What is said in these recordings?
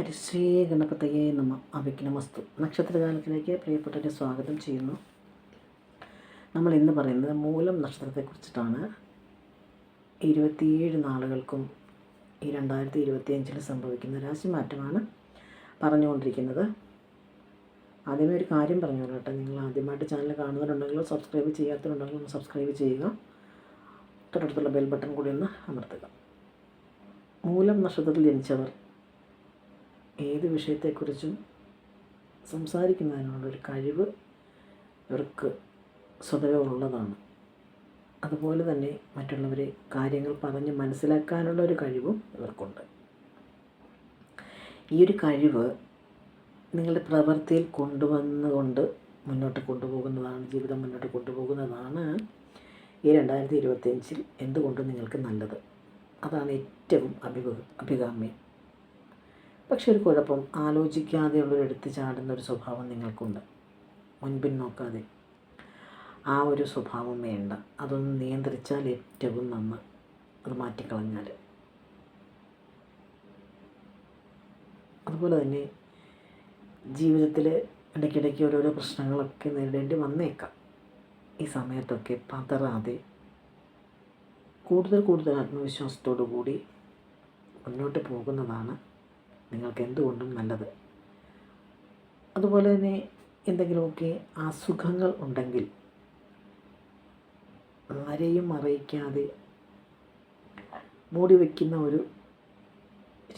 ഹരിശ്രീ ഗണപതയെ നമ അവിഘ്നമസ്തു. നക്ഷത്രകാലത്തിലേക്ക് പ്രിയപ്പെട്ടവരെ സ്വാഗതം ചെയ്യുന്നു. നമ്മൾ ഇന്ന് പറയുന്നത് മൂലം നക്ഷത്രത്തെക്കുറിച്ചിട്ടാണ്. ഇരുപത്തിയേഴ് നാളുകൾക്കും ഈ രണ്ടായിരത്തി ഇരുപത്തിയഞ്ചിൽ സംഭവിക്കുന്ന രാശിമാറ്റമാണ് പറഞ്ഞുകൊണ്ടിരിക്കുന്നത്. ആദ്യമേ ഒരു കാര്യം പറഞ്ഞു കേട്ടോ. നിങ്ങൾ ആദ്യമായിട്ട് ചാനൽ കാണുന്നവരുണ്ടെങ്കിലോ സബ്സ്ക്രൈബ് ചെയ്യാത്തവരുണ്ടെങ്കിലും ഒന്ന് സബ്സ്ക്രൈബ് ചെയ്യുക. തൊട്ടടുത്തുള്ള ബെൽ ബട്ടൺ കൂടി ഒന്ന് അമർത്തുക. മൂലം നക്ഷത്രത്തിൽ ജനിച്ചവർ ഏത് വിഷയത്തെക്കുറിച്ചും സംസാരിക്കുന്നതിനുള്ളൊരു കഴിവ് ഇവർക്ക് സ്വതവേ ഉള്ളതാണ്. അതുപോലെ തന്നെ മറ്റുള്ളവരെ കാര്യങ്ങൾ പറഞ്ഞ് മനസ്സിലാക്കാനുള്ള ഒരു കഴിവും ഇവർക്കുണ്ട്. ഈ ഒരു കഴിവ് നിങ്ങളുടെ പ്രവൃത്തിയിൽ കൊണ്ടുവന്നുകൊണ്ട് മുന്നോട്ട് കൊണ്ടുപോകുന്നതാണ് ജീവിതം മുന്നോട്ട് കൊണ്ടുപോകുന്നതാണ് ഈ രണ്ടായിരത്തി ഇരുപത്തിയഞ്ചിൽ എന്തുകൊണ്ടും നിങ്ങൾക്ക് നല്ലത്. അതാണ് ഏറ്റവും അഭിഗ അഭികാമ്യം. പക്ഷെ ഒരു കുഴപ്പം. ആലോചിക്കാതെയുള്ളൊരു എടുത്ത് ചാടുന്ന ഒരു സ്വഭാവം നിങ്ങൾക്കുണ്ട്. മുൻപിൻ നോക്കാതെ. ആ ഒരു സ്വഭാവം വേണ്ട. അതൊന്ന് നിയന്ത്രിച്ചാൽ ഏറ്റവും നന്ന്. അത് മാറ്റിക്കളഞ്ഞാൽ. അതുപോലെ തന്നെ ജീവിതത്തിൽ ഇടയ്ക്കിടയ്ക്ക് ഓരോരോ പ്രശ്നങ്ങളൊക്കെ നേരിടേണ്ടി വന്നേക്കാം. ഈ സമയത്തൊക്കെ പതറാതെ. കൂടുതൽ കൂടുതൽ ആത്മവിശ്വാസത്തോടു കൂടി മുന്നോട്ട് പോകുന്നതാണ് നിങ്ങൾക്ക് എന്തുകൊണ്ടും നല്ലത്. അതുപോലെ തന്നെ എന്തെങ്കിലുമൊക്കെ അസുഖങ്ങൾ ഉണ്ടെങ്കിൽ ആരെയും അറിയിക്കാതെ മൂടി വയ്ക്കുന്ന ഒരു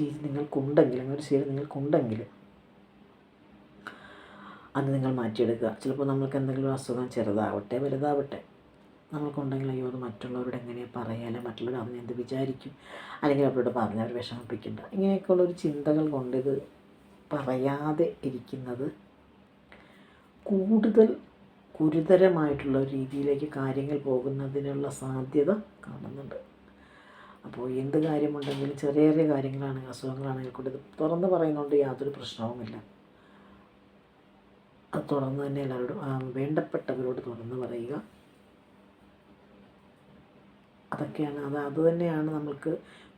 രീതി നിങ്ങൾക്കുണ്ടെങ്കിൽ അങ്ങനെ ഒരു ശീലം നിങ്ങൾക്കുണ്ടെങ്കിൽ അത് നിങ്ങൾ മാറ്റിയെടുക്കുക. ചിലപ്പോൾ നമ്മൾക്ക് എന്തെങ്കിലും അസുഖം ചെറുതാവട്ടെ വലുതാവട്ടെ. നമ്മൾക്കുണ്ടെങ്കിൽ അയ്യോ അത് മറ്റുള്ളവരോട് എങ്ങനെ പറയാൻ മറ്റുള്ളവർ അതിനെ എന്ത് വിചാരിക്കും? അല്ലെങ്കിൽ അവരോട് പറഞ്ഞ് അവർ വിഷമിപ്പിക്കേണ്ട. ഇങ്ങനെയൊക്കെയുള്ളൊരു ചിന്തകൾ കൊണ്ട് ഇത് പറയാതെ ഇരിക്കുന്നത് കൂടുതൽ ഗുരുതരമായിട്ടുള്ള രീതിയിലേക്ക് കാര്യങ്ങൾ പോകുന്നതിനുള്ള സാധ്യത കാണുന്നുണ്ട്. അപ്പോൾ എന്ത് കാര്യമുണ്ടെങ്കിലും ചെറിയ ചെറിയ കാര്യങ്ങളാണെങ്കിൽ അസുഖങ്ങളാണെങ്കിൽ കൂടി തുറന്ന് പറയുന്നതുകൊണ്ട് യാതൊരു പ്രശ്നവുമില്ല. അത് തുറന്ന് തന്നെ എല്ലാവരോടും വേണ്ടപ്പെട്ടവരോട് തുറന്ന് പറയുക. അതൊക്കെയാണ്. അത് അത് തന്നെയാണ് നമ്മൾക്ക്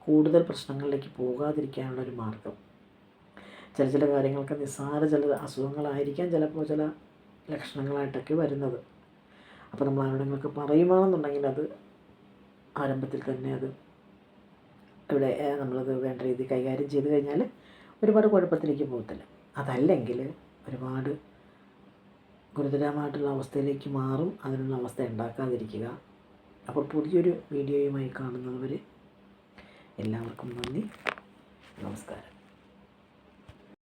കൂടുതൽ പ്രശ്നങ്ങളിലേക്ക് പോകാതിരിക്കാനുള്ള ഒരു മാർഗം ചില ചില കാര്യങ്ങൾക്ക് നിസ്സാര ചില അസുഖങ്ങളായിരിക്കാം ചിലപ്പോൾ ചില ലക്ഷണങ്ങളായിട്ടൊക്കെ വരുന്നത്. അപ്പോൾ നമ്മൾ ആരോടെങ്കിലൊക്കെ പറയുകയാണെന്നുണ്ടെങ്കിൽ അത് ആരംഭത്തിൽ തന്നെ അത് ഇവിടെ നമ്മളത് വേണ്ട രീതിയിൽ കൈകാര്യം ചെയ്ത് കഴിഞ്ഞാൽ ഒരുപാട് കുഴപ്പത്തിലേക്ക് പോകത്തില്ല. അതല്ലെങ്കിൽ ഒരുപാട് ഗുരുതരമായിട്ടുള്ള അവസ്ഥയിലേക്ക് മാറും. അതിനുള്ള അവസ്ഥ ഉണ്ടാക്കാതിരിക്കുക. അപ്പോൾ പുതിയൊരു വീഡിയോയുമായി കാണുന്നതുവരെ എല്ലാവർക്കും നന്ദി. നമസ്കാരം.